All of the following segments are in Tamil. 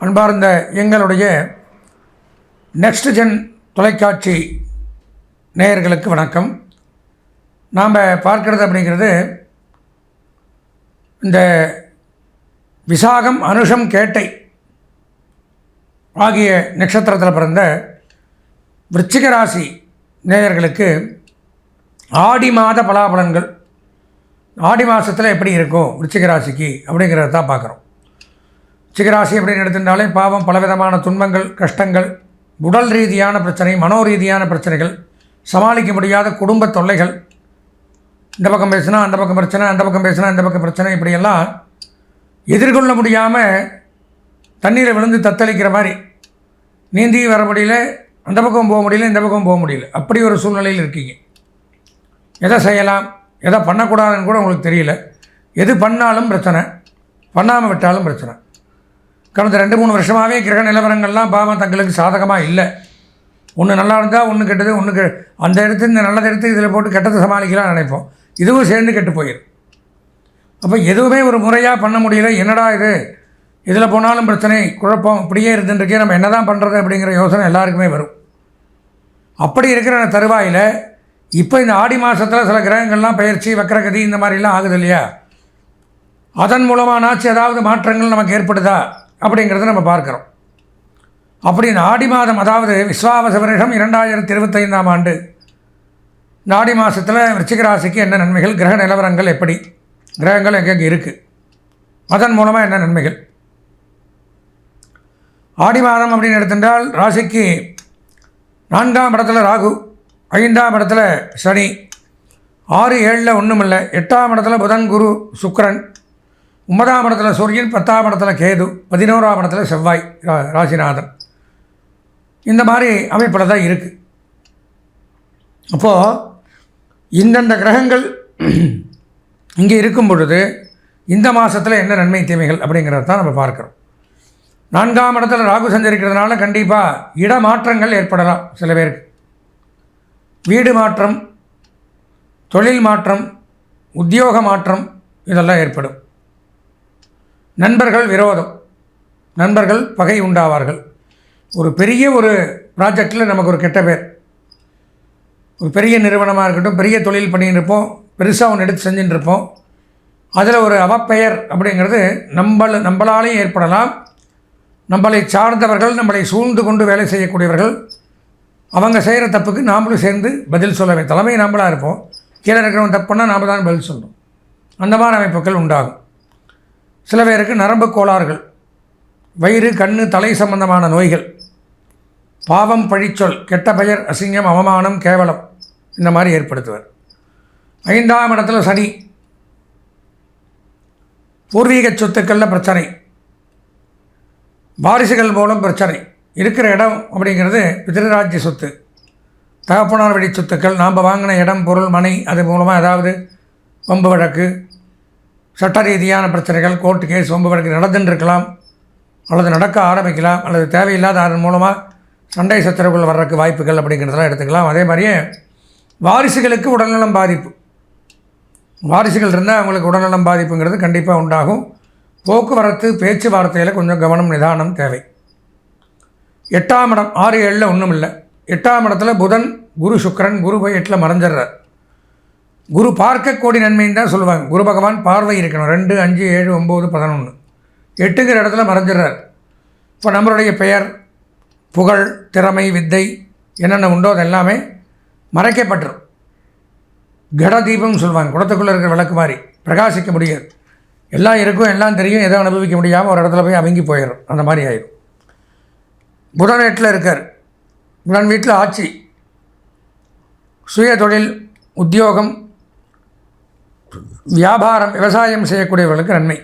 அன்பார்ந்த எங்களுடைய நெக்ஸ்ட் ஜென் தொலைக்காட்சி நேயர்களுக்கு வணக்கம். நாம் பார்க்கறது அப்படிங்கிறது இந்த விசாகம் அனுஷம் கேட்டை ஆகிய நட்சத்திரத்தில் பிறந்த விருச்சிக ராசி நேயர்களுக்கு ஆடி மாத பலாபலன்கள் ஆடி மாதத்தில் எப்படி இருக்கும் விருச்சிக ராசிக்கு அப்படிங்கிறத தான் பார்க்குறோம். சிகராசி அப்படின்னு எடுத்துட்டாலே பாவம் பலவிதமான துன்பங்கள் கஷ்டங்கள் உடல் ரீதியான பிரச்சனை மனோ ரீதியான பிரச்சனைகள் சமாளிக்க முடியாத குடும்ப தொல்லைகள். இந்த பக்கம் பேசினா அந்த பக்கம் பிரச்சனை அந்த பக்கம் பேசினா இந்த பக்கம் பிரச்சனை இப்படியெல்லாம் எதிர்கொள்ள முடியாமல் தண்ணீரை விழுந்து தத்தளிக்கிற மாதிரி நீந்தி வர முடியல அந்த பக்கம் போக முடியல இந்த பக்கம் போக முடியல. அப்படி ஒரு சூழ்நிலையில் இருக்கீங்க. எதை செய்யலாம் எதை பண்ணக்கூடாதுன்னு கூட உங்களுக்கு தெரியல. எது பண்ணாலும் பிரச்சனை பண்ணாமல் விட்டாலும் பிரச்சனை. கடந்த ரெண்டு மூணு வருஷமாகவே கிரக நிலவரங்கள்லாம் பாவம் தங்களுக்கு சாதகமாக இல்லை. ஒன்று நல்லா இருந்தால் ஒன்று கெட்டது ஒன்று கெ அந்த இடத்து இந்த நல்லதை எடுத்து இதில் போட்டு கெட்டதை சமாளிக்கலாம் நினைப்போம். இதுவும் சேர்ந்து கெட்டு போயிடும் அப்போ எதுவுமே ஒரு முறையாக பண்ண முடியல. என்னடா இது? இதில் போனாலும் பிரச்சனை குழப்பம் இப்படியே இருந்துருக்கே நம்ம என்ன தான் பண்ணுறது அப்படிங்கிற யோசனை எல்லாருக்குமே வரும். அப்படி இருக்கிற தருவாயில் இப்போ இந்த ஆடி மாதத்தில் சில கிரகங்கள்லாம் பயிற்சி வக்கரகதி இந்த மாதிரிலாம் ஆகுது இல்லையா? அதன் மூலமானாச்சு ஏதாவது மாற்றங்கள் நமக்கு ஏற்படுதா? அப்படிங்கிறத நம்ம பார்க்குறோம். அப்படின்னு ஆடி மாதம் அதாவது விஸ்வாவச வருஷம் இரண்டாயிரத்தி இருபத்தைந்தாம் ஆண்டு நாடி ஆடி மாதத்தில் விருச்சிக ராசிக்கு என்ன நன்மைகள் கிரக நிலவரங்கள் எப்படி கிரகங்கள் எங்கெங்கே இருக்குது அதன் மூலமாக என்ன நன்மைகள்? ஆடி மாதம் அப்படின்னு எடுத்துட்டால் ராசிக்கு நான்காம் இடத்துல ராகு ஐந்தாம் இடத்துல சனி ஆறு ஏழில் ஒன்றும் இல்லை எட்டாம் இடத்துல புதன் குரு சுக்கரன் ஒன்பதாம் இடத்துல சூரியன் பத்தாம் இடத்துல கேது பதினோராம் இடத்துல செவ்வாய் ரா- ராசிநாதன். இந்த மாதிரி அமைப்பில் தான் இருக்குது அப்போது இந்தந்த கிரகங்கள் இங்கே இருக்கும் பொழுது இந்த மாதத்தில் என்ன நன்மை தீமைகள் அப்படிங்கிறத தான் நம்ம பார்க்குறோம். நான்காம் இடத்துல ராகு சஞ்சரிக்கிறதுனால கண்டிப்பாக இடமாற்றங்கள் ஏற்படலாம் சில பேருக்கு. வீடு மாற்றம் தொழில் மாற்றம் உத்தியோக மாற்றம் இதெல்லாம் ஏற்படும். நண்பர்கள் விரோதம். நண்பர்கள் பகை உண்டாவார்கள். ஒரு பெரிய ஒரு ப்ராஜெக்டில் நமக்கு ஒரு கெட்ட பேர். ஒரு பெரிய நிறுவனமாக இருக்கட்டும் பெரிய தொழில் பண்ணின்னு இருப்போம் பெருசாக ஒன்று எடுத்து செஞ்சுட்டு இருப்போம். அதில் ஒரு அவப்பெயர் அப்படிங்கிறது நம்மள நம்மளாலேயும் ஏற்படலாம். நம்மளை சார்ந்தவர்கள் நம்மளை சூழ்ந்து கொண்டு வேலை செய்யக்கூடியவர்கள் அவங்க செய்கிற தப்புக்கு நாமளும் சேர்ந்து பதில் சொல்ல வேண்டும் தலைமை நாமளாக இருப்போம். கீழே இருக்கிறவன் தப்புன்னா நாம் தான் பதில் சொல்லணும். அந்த மாதிரி அமைப்புகள் உண்டாகும். சில பேருக்கு நரம்பு கோளாறுகள் வயிறு கண்ணு தலை சம்பந்தமான நோய்கள் பாவம் பழிச்சொல் கெட்ட பெயர் அசிங்கம் அவமானம் கேவலம் இந்த மாதிரி ஏற்படுத்துவர். ஐந்தாம் இடத்துல சனி. பூர்வீக சொத்துக்களில் பிரச்சனை. வாரிசுகள் மூலம் பிரச்சனை. இருக்கிற இடம் அப்படிங்கிறது பிதிருராஜ்ய சொத்து. தகப்பனார் வழி சொத்துக்கள் நாம் வாங்கின இடம் பொருள் மனை அது மூலமாக ஏதாவது வம்பு வழக்கு சட்ட ரீதியான பிரச்சனைகள் கோர்ட்டு கேஸ் வம்பு வழக்கு நடந்துருக்கலாம் அல்லது நடக்க ஆரம்பிக்கலாம் அல்லது தேவையில்லாத அதன் மூலமாக சண்டை சச்சரவுகள் வர்றதுக்கு வாய்ப்புகள் அப்படிங்கிறதெல்லாம் எடுத்துக்கலாம். அதே மாதிரியே வாரிசுகளுக்கு உடல்நலம் பாதிப்பு. வாரிசுகள் இருந்தால் அவங்களுக்கு உடல்நலம் பாதிப்புங்கிறது கண்டிப்பாக உண்டாகும். போக்குவரத்து பேச்சுவார்த்தையில் கொஞ்சம் கவனம் நிதானம் தேவை. எட்டாம் இடம் ஆறு ஏழில் ஒன்றும் இல்லை எட்டாம் இடத்துல புதன் குரு சுக்கிரன் குரு போய் எட்டில் மறைஞ்சிடுறார். குரு பார்க்க கோடி நன்மைன்னு தான் சொல்லுவாங்க. குரு பகவான் பார்வை இருக்கணும். ரெண்டு அஞ்சு ஏழு ஒம்பது பதினொன்று எட்டுங்கிற இடத்துல மறைஞ்சிடுறார். இப்போ நம்மளுடைய பெயர் புகழ் திறமை வித்தை என்னென்ன உண்டோ அது எல்லாமே மறைக்கப்பட்டுரும். கட தீபம்னு சொல்லுவாங்க. குடத்துக்குள்ளே இருக்கிற விளக்கு மாதிரி. பிரகாசிக்க முடியாது. எல்லாம் இருக்கும் எல்லாம் தெரியும். எதோ அனுபவிக்க முடியாமல் ஒரு இடத்துல போய் அவங்கி போயிடும் அந்த மாதிரி ஆயிடும் புதன் எட்டில் இருக்கார். புதன் வீட்டில் ஆட்சி. சுய தொழில் உத்தியோகம் வியாபாரம் விவசாயம் செய்யக்கூடியவர்களுக்கு நன்மை.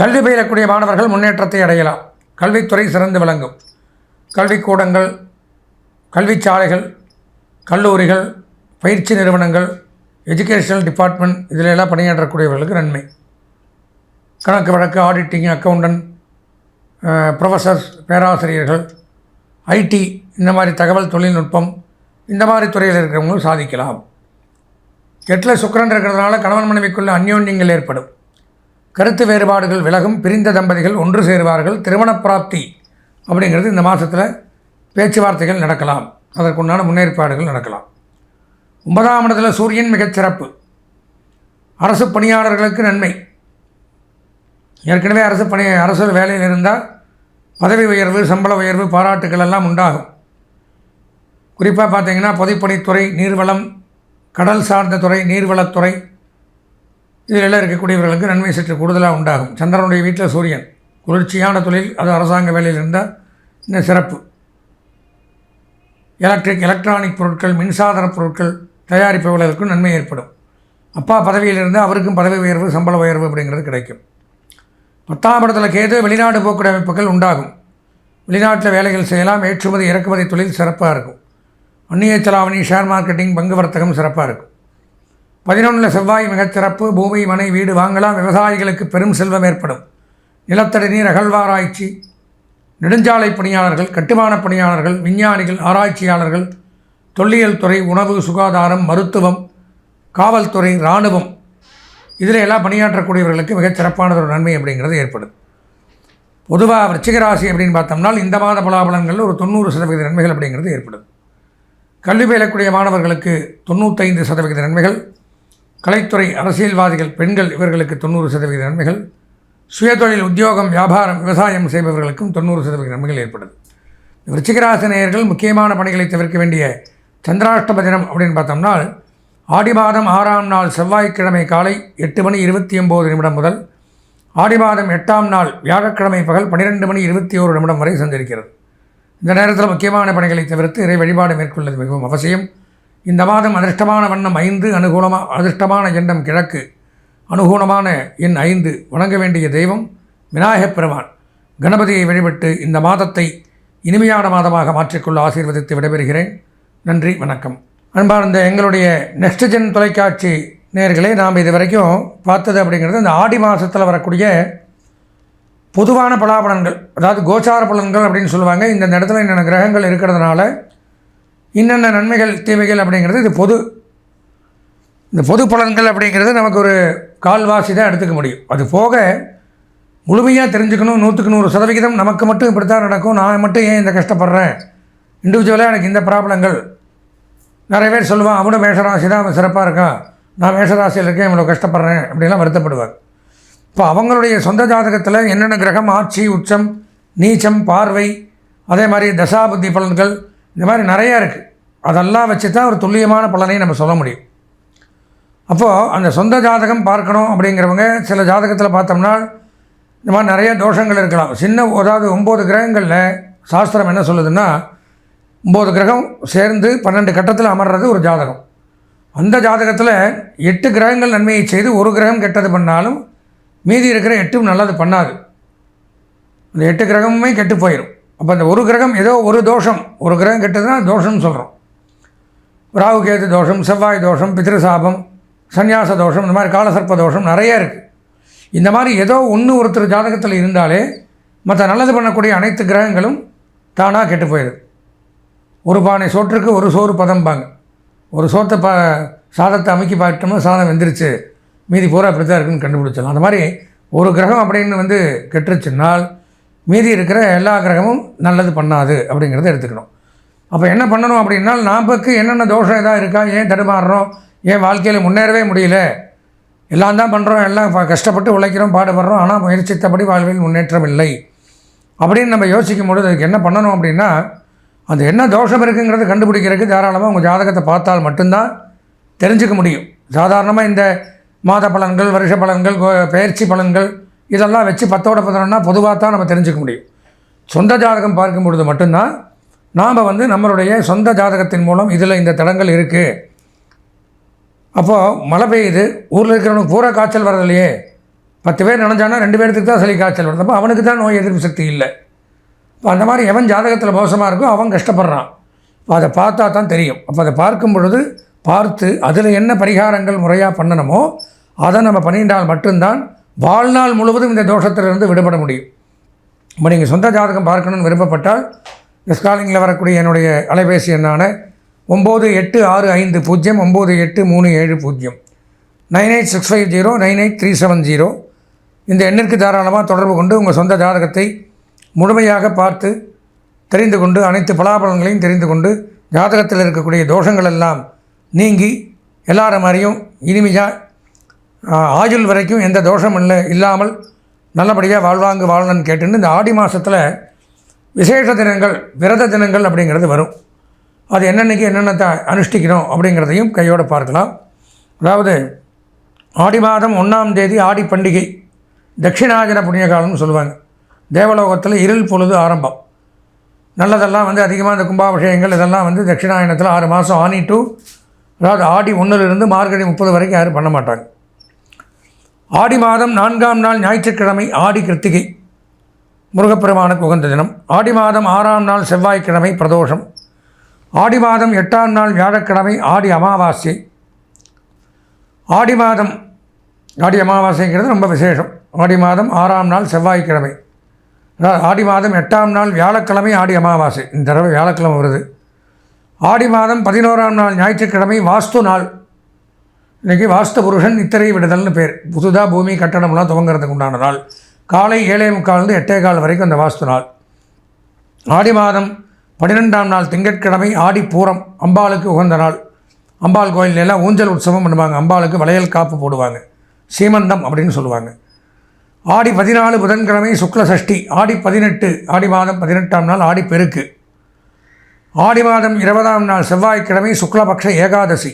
கல்வி பயிலக்கூடிய மாணவர்கள் முன்னேற்றத்தை அடையலாம். கல்வித்துறை சிறந்து விளங்கும். கல்விக்கூடங்கள் கல்விச்சாலைகள் கல்லூரிகள் பயிற்சி நிறுவனங்கள் எஜுகேஷனல் டிபார்ட்மெண்ட் இதில் எல்லாம் பணியாற்றக்கூடியவர்களுக்கு நன்மை. கணக்கு வழக்கு ஆடிட்டிங் அக்கௌண்டன்ட் ப்ரொஃபஸர்ஸ் பேராசிரியர்கள் ஐடி இந்த மாதிரி தகவல் தொழில்நுட்பம் இந்த மாதிரி துறையில் இருக்கிறவங்களும் சாதிக்கலாம். எட்டில் சுக்கரன் இருக்கிறதுனால கணவன் மனைவிக்குள்ள அந்யோன்யங்கள் ஏற்படும். கருத்து வேறுபாடுகள் விலகும் பிரிந்த தம்பதிகள் ஒன்று சேருவார்கள் திருமண பிராப்தி அப்படிங்கிறது இந்த மாதத்தில் பேச்சுவார்த்தைகள் நடக்கலாம். அதற்குண்டான முன்னேற்பாடுகள் நடக்கலாம். ஒன்பதாம் இடத்துல சூரியன் மிகச்சிறப்பு அரசு பணியாளர்களுக்கு நன்மை. ஏற்கனவே அரசு பணி அரசு வேலையில் இருந்தால் பதவி உயர்வு சம்பள உயர்வு பாராட்டுகள் எல்லாம் உண்டாகும். குறிப்பாக பார்த்தீங்கன்னா பொதுப்பணித்துறை நீர்வளம் கடல் சார்ந்த துறை நீர்வளத்துறை இதிலெல்லாம் இருக்கக்கூடியவர்களுக்கு நன்மை சற்று கூடுதலாக உண்டாகும். சந்திரனுடைய வீட்டில் சூரியன். குளிர்ச்சியான தொழில் அது அரசாங்க வேலையில் இருந்தால் இன்னும் சிறப்பு. எலக்ட்ரிக் எலக்ட்ரானிக் பொருட்கள் மின்சாதன பொருட்கள் தயாரிப்பவர்களுக்கும் நன்மை ஏற்படும். அப்பா பதவியில் இருந்து அவருக்கும் பதவி உயர்வு சம்பள உயர்வு அப்படிங்கிறது கிடைக்கும். பத்தாம் இடத்துல கேது வெளிநாடு போக்குவரத்து அமைப்புகள் உண்டாகும். வெளிநாட்டில் வேலைகள் செய்யலாம் ஏற்றுமதி இறக்குமதி தொழில் சிறப்பாக இருக்கும். வன்னிய செலாவணி ஷேர் மார்க்கெட்டிங் பங்கு வர்த்தகம் சிறப்பாக இருக்கும். பதினொன்றில் செவ்வாய் மிகச்சிறப்பு பூமி மனை வீடு வாங்கலாம் விவசாயிகளுக்கு பெரும் செல்வம் ஏற்படும். நிலத்தடி நீர் அகழ்வாராய்ச்சி நெடுஞ்சாலை பணியாளர்கள் கட்டுமான பணியாளர்கள் விஞ்ஞானிகள் ஆராய்ச்சியாளர்கள் தொல்லியல் துறை உணவு சுகாதாரம் மருத்துவம் காவல்துறை இராணுவம் இதில் எல்லாம் பணியாற்றக்கூடியவர்களுக்கு மிகச் சிறப்பானது ஒரு நன்மை அப்படிங்கிறது ஏற்படும். பொதுவாக விருச்சிகராசி அப்படின்னு பார்த்தோம்னா இந்த மாத பலாபலன்களில் ஒரு தொண்ணூறு சதவீத நன்மைகள் அப்படிங்கிறது ஏற்படும். கல்வி பயிலக்கூடிய மாணவர்களுக்கு தொண்ணூத்தைந்து சதவிகித நன்மைகள். கலைத்துறை அரசியல்வாதிகள் பெண்கள் இவர்களுக்கு தொண்ணூறு சதவீத நன்மைகள். சுயதொழில் உத்தியோகம் வியாபாரம் விவசாயம் செய்பவர்களுக்கும் தொண்ணூறு சதவீத நன்மைகள் ஏற்படுது. விருச்சிகராசினியர்கள் முக்கியமான பணிகளை தவிர்க்க வேண்டிய சந்திராஷ்டம தினம் அப்படின்னு பார்த்தோம்னா ஆடி மாதம் ஆறாம் நாள் செவ்வாய்க்கிழமை காலை எட்டு மணி இருபத்தி ஒம்பது நிமிடம் முதல் ஆடி மாதம் எட்டாம் நாள் வியாழக்கிழமை பகல் பன்னிரெண்டு மணி இருபத்தி ஓரு நிமிடம் வரை சந்திருக்கிறது இந்த நேரத்தில் முக்கியமான பணிகளை தவிர்த்து இறை வழிபாடு மேற்கொள்வது மிகவும் அவசியம். இந்த மாதம் அதிர்ஷ்டமான வண்ணம் ஐந்து அனுகூலமாக அதிர்ஷ்டமான எண்ணம் கிழக்கு. அனுகூலமான எண் ஐந்து வணங்க வேண்டிய தெய்வம் விநாயகப் பெருமான். கணபதியை வழிபட்டு இந்த மாதத்தை இனிமையான மாதமாக மாற்றிக்கொள்ள ஆசீர்வதித்து விடைபெறுகிறேன். நன்றி வணக்கம். அன்பார்ந்த எங்களுடைய நெக்ஸ்ட் ஜென் தொலைக்காட்சி நேர்களே நாம் இது வரைக்கும் பார்த்தது அப்படிங்கிறது இந்த ஆடி மாதத்தில் வரக்கூடிய பொதுவான பலாபலன்கள் அதாவது கோச்சார பலன்கள் அப்படின்னு சொல்லுவாங்க. இந்த இடத்துல என்னென்ன கிரகங்கள் இருக்கிறதுனால இன்னென்ன நன்மைகள் தீமைகள் அப்படிங்கிறது இது பொது இந்த பொது பலன்கள் அப்படிங்கிறது நமக்கு ஒரு கால்வாசி தான் எடுத்துக்க முடியும். அது போக முழுமையாக தெரிஞ்சுக்கணும். நூற்றுக்கு நூறு சதவிகிதம் நமக்கு மட்டும் இப்படி தான் நடக்கும். நான் மட்டும் ஏன் இந்த கஷ்டப்படுறேன்? இண்டிவிஜுவலாக எனக்கு இந்த ப்ராப்ளங்கள் நிறைய பேர் சொல்லுவான் அவனும் மேஷராசி தான் அவன் சிறப்பாக இருக்கான். நான் மேஷராசியில் இருக்கேன் இவ்வளோ கஷ்டப்படுறேன் அப்படிலாம் வருத்தப்படுவார் இப்போ அவங்களுடைய சொந்த ஜாதகத்தில் என்னென்ன கிரகம் ஆட்சி உச்சம் நீச்சம் பார்வை அதே மாதிரி தசாபுத்தி பலன்கள் இந்த மாதிரி நிறையா இருக்குது அதெல்லாம் வச்சு தான் ஒரு துல்லியமான பலனை நம்ம சொல்ல முடியும். அப்போது அந்த சொந்த ஜாதகம் பார்க்கணும் அப்படிங்கிறவங்க சில ஜாதகத்தில் பார்த்தோம்னா இந்த மாதிரி நிறைய தோஷங்கள் இருக்கலாம். சின்ன அதாவது ஒம்பது கிரகங்களில் சாஸ்திரம் என்ன சொல்லுதுன்னா ஒம்பது கிரகம் சேர்ந்து பன்னெண்டு கட்டத்தில் அமர்றது ஒரு ஜாதகம். அந்த ஜாதகத்தில் எட்டு கிரகங்கள் நன்மையை செய்து ஒரு கிரகம் கெட்டது பண்ணாலும் மீதி இருக்கிற எட்டும் நல்லது பண்ணாது. அந்த எட்டு கிரகமுமே கெட்டு போயிடும் அப்போ அந்த ஒரு கிரகம் ஏதோ ஒரு தோஷம். ஒரு கிரகம் கெட்டதுன்னா தோஷம்னு சொல்கிறோம் ராகு கேது தோஷம் செவ்வாய் தோஷம் பித்ருசாபம் சந்நியாச தோஷம் இந்த மாதிரி காலசர்ப்ப தோஷம் நிறைய இருக்குது இந்த மாதிரி ஏதோ ஒன்று ஒருத்தர் ஜாதகத்தில் இருந்தாலே மற்ற நல்லது பண்ணக்கூடிய அனைத்து கிரகங்களும் தானாக கெட்டு போயிடுது ஒரு பானை சோற்றுக்கு ஒரு சோறு பதம்பாங்க. ஒரு சோத்தை ப சாதத்தை அமைக்கி பார்த்தோம்னா சாதம் வெந்துருச்சு. மீதி பூரா இப்படி தான் இருக்குன்னு கண்டுபிடிச்சிடலாம். அந்த மாதிரி ஒரு கிரகம் அப்படின்னு வந்து கெட்டுருச்சுன்னால் மீதி இருக்கிற எல்லா கிரகமும் நல்லது பண்ணாது அப்படிங்கிறத எடுத்துக்கணும். அப்போ என்ன பண்ணணும் அப்படின்னா நமக்கு என்னென்ன தோஷம் எதாவது இருக்கா ஏன் தடுமாறுறோம் ஏன் வாழ்க்கையில் முன்னேறவே முடியல? எல்லாம் தான் பண்ணுறோம் எல்லாம் கஷ்டப்பட்டு உழைக்கிறோம் பாடுபடுறோம் ஆனால் முயற்சித்தபடி வாழ்வில் முன்னேற்றம் இல்லை. அப்படின்னு நம்ம யோசிக்கும் பொழுது அதுக்கு என்ன பண்ணணும் அப்படின்னா அந்த என்ன தோஷம் இருக்குங்கிறத கண்டுபிடிக்கிறதுக்கு தாராளமாக உங்கள் ஜாதகத்தை பார்த்தால் மட்டும்தான் தெரிஞ்சுக்க முடியும். சாதாரணமாக இந்த மாத பலன்கள் வருஷ பலன்கள் பயிற்சி பலன்கள் இதெல்லாம் வச்சு பத்தோட பதினொன்னா பொதுவாக தான் நம்ம தெரிஞ்சுக்க முடியும். சொந்த ஜாதகம் பார்க்கும் பொழுது மட்டும்தான் நாம் வந்து நம்மளுடைய சொந்த ஜாதகத்தின் மூலம் இதில் இந்த தடங்கள் இருக்குது அப்போது மழை பெய்யுது ஊரில் இருக்கிறவனுக்கு பூரா காய்ச்சல் வரதில்லையே பத்து பேர் நினைஞ்சானா ரெண்டு பேர்த்துக்கு தான் சளி காய்ச்சல் வருது. அப்போ அவனுக்கு தான் நோய் எதிர்ப்பு சக்தி இல்லை. இப்போ அந்த மாதிரி எவன் ஜாதகத்தில் மோசமாக இருக்கோ அவன் கஷ்டப்படுறான். இப்போ அதை பார்த்தா தான் தெரியும். அப்போ அதை பார்க்கும் பொழுது பார்த்து அதில் என்ன பரிகாரங்கள் முறையாக பண்ணணுமோ அதை நம்ம பண்ணிட்டால் மட்டும்தான் வாழ்நாள் முழுவதும் இந்த தோஷத்திலிருந்து விடுபட முடியும். இப்போ நீங்கள் சொந்த ஜாதகம் பார்க்கணும்னு விருப்பப்பட்டால் இந்த ஸ்காலிங்கில் வரக்கூடிய என்னுடைய அலைபேசி எண்ணான ஒம்பது எட்டு ஆறு ஐந்து பூஜ்ஜியம் ஒம்பது எட்டு மூணு ஏழு பூஜ்ஜியம். Nine eight six five zero nine eight three seven zero. இந்த எண்ணிற்கு தாராளமாக தொடர்பு கொண்டு உங்கள் சொந்த ஜாதகத்தை முழுமையாக பார்த்து தெரிந்து கொண்டு அனைத்து பலாபலன்களையும் தெரிந்து கொண்டு ஜாதகத்தில் இருக்கக்கூடிய தோஷங்கள் எல்லாம் நீங்கி எல்லார மாதிரியும் இனிமையாக ஆயுள் வரைக்கும் எந்த தோஷம் இல்லை இல்லாமல் நல்லபடியாக வாழ்வாங்கு வாழணும்னு கேட்டுன்னு இந்த ஆடி மாதத்தில் விசேஷ தினங்கள் விரத தினங்கள் அப்படிங்கிறது வரும். அது என்னென்னைக்கு என்னென்ன அனுஷ்டிக்கணும் அப்படிங்கிறதையும் கையோடு பார்க்கலாம். அதாவது ஆடி மாதம் ஒன்றாம் தேதி ஆடி பண்டிகை தட்சிணாஜன புண்ணிய காலம்னு சொல்லுவாங்க. தேவலோகத்தில் இருள் பொழுது ஆரம்பம். நல்லதெல்லாம் வந்து அதிகமாக இந்த கும்பாபிஷேகங்கள் இதெல்லாம் வந்து தட்சிணாயனத்தில் ஆறு மாதம் ஆனி டூ அதாவது ஆடி ஒன்றிலிருந்து மார்கழி முப்பது வரைக்கும் யாரும் பண்ண மாட்டாங்க. ஆடி மாதம் நான்காம் நாள் ஞாயிற்றுக்கிழமை ஆடி கிருத்திகை முருகப்பெருமானுக்கு உகந்த தினம். ஆடி மாதம் ஆறாம் நாள் செவ்வாய்க்கிழமை பிரதோஷம். ஆடி மாதம் எட்டாம் நாள் வியாழக்கிழமை ஆடி அமாவாசை. ஆடி மாதம் ஆடி அமாவாசைங்கிறது ரொம்ப விசேஷம். ஆடி மாதம் ஆறாம் நாள் செவ்வாய்க்கிழமை. ஆடி மாதம் எட்டாம் நாள் வியாழக்கிழமை ஆடி அமாவாசை. இந்த தடவை வியாழக்கிழமை வருது. ஆடி மாதம் பதினோராம் நாள் ஞாயிற்றுக்கிழமை வாஸ்து நாள். இன்றைக்கி வாஸ்து புருஷன் நித்திரை விடுதல்னு பேர். புதுதாக பூமி கட்டடம்லாம் துவங்குறதுக்கு உண்டான நாள். காலை ஏழே முக்கால்ந்து எட்டே கால் வரைக்கும் அந்த வாஸ்து நாள். ஆடி மாதம் பன்னிரெண்டாம் நாள் திங்கட்கிழமை ஆடி பூரம் அம்பாளுக்கு உகந்த நாள். அம்பாள் கோயிலெல்லாம் ஊஞ்சல் உற்சவம் பண்ணுவாங்க. அம்பாளுக்கு வளையல் காப்பு போடுவாங்க. சீமந்தம் அப்படின்னு சொல்லுவாங்க. ஆடி பதினாலு புதன்கிழமை சுக்ல சஷ்டி ஆடி பதினெட்டு ஆடி மாதம் பதினெட்டாம் நாள் ஆடி பெருக்கு. ஆடி மாதம் இருபதாம் நாள் செவ்வாய்க்கிழமை சுக்லபக்ஷ ஏகாதசி.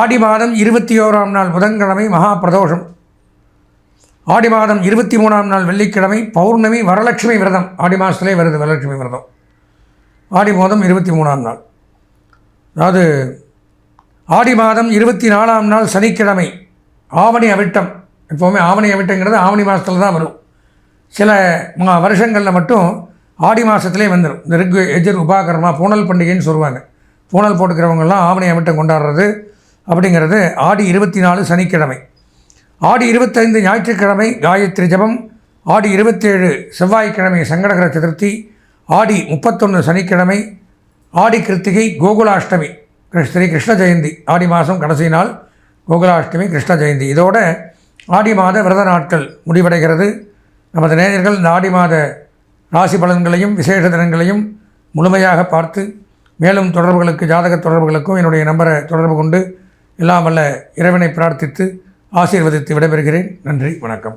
ஆடி மாதம் இருபத்தி ஓராம் நாள் புதன்கிழமை மகா பிரதோஷம் ஆடி மாதம் இருபத்தி மூணாம் நாள் வெள்ளிக்கிழமை பௌர்ணமி வரலட்சுமி விரதம். ஆடி மாதத்துலேயே வருது வரலட்சுமி விரதம். ஆடி மாதம் இருபத்தி மூணாம் நாள். அதாவது ஆடி மாதம் இருபத்தி நாலாம் நாள் சனிக்கிழமை ஆவணி அவிட்டம். எப்போவுமே ஆவணி அவிட்டங்கிறது ஆவணி மாதத்தில் தான் வரும். சில வருஷங்களில் மட்டும் ஆடி மாதத்துலேயே வந்துடும் இந்த ரிக் எஜர் உபாகரமாக பூனல் பண்டிகைன்னு சொல்லுவாங்க. பூனல் போட்டுக்கிறவங்கெல்லாம் ஆவணி அவிட்டம் கொண்டாடுறது அப்படிங்கிறது ஆடி இருபத்தி நாலு சனிக்கிழமை. ஆடி இருபத்தைந்து ஞாயிற்றுக்கிழமை காயத்ரி ஜபம் ஆடி இருபத்தேழு செவ்வாய்க்கிழமை சங்கடகர சதுர்த்தி ஆடி முப்பத்தொன்று சனிக்கிழமை ஆடி கிருத்திகை கோகுலாஷ்டமி ஸ்ரீ கிருஷ்ண ஜெயந்தி. ஆடி மாதம் கடைசி நாள் கோகுலாஷ்டமி கிருஷ்ண ஜெயந்தி. இதோட ஆடி மாத விரத நாட்கள் முடிவடைகிறது. நமது நேயர்கள் இந்த ஆடி மாத ராசி பலன்களையும் விசேஷ தினங்களையும் முழுமையாக பார்த்து மேலும் தொடர்புகளுக்கு ஜாதக தொடர்புகளுக்கும் என்னுடைய நம்பரை தொடர்பு கொண்டு எல்லாம் வல்ல இறைவனை பிரார்த்தித்து ஆசீர்வதித்து விடைபெறுகிறேன். நன்றி வணக்கம்.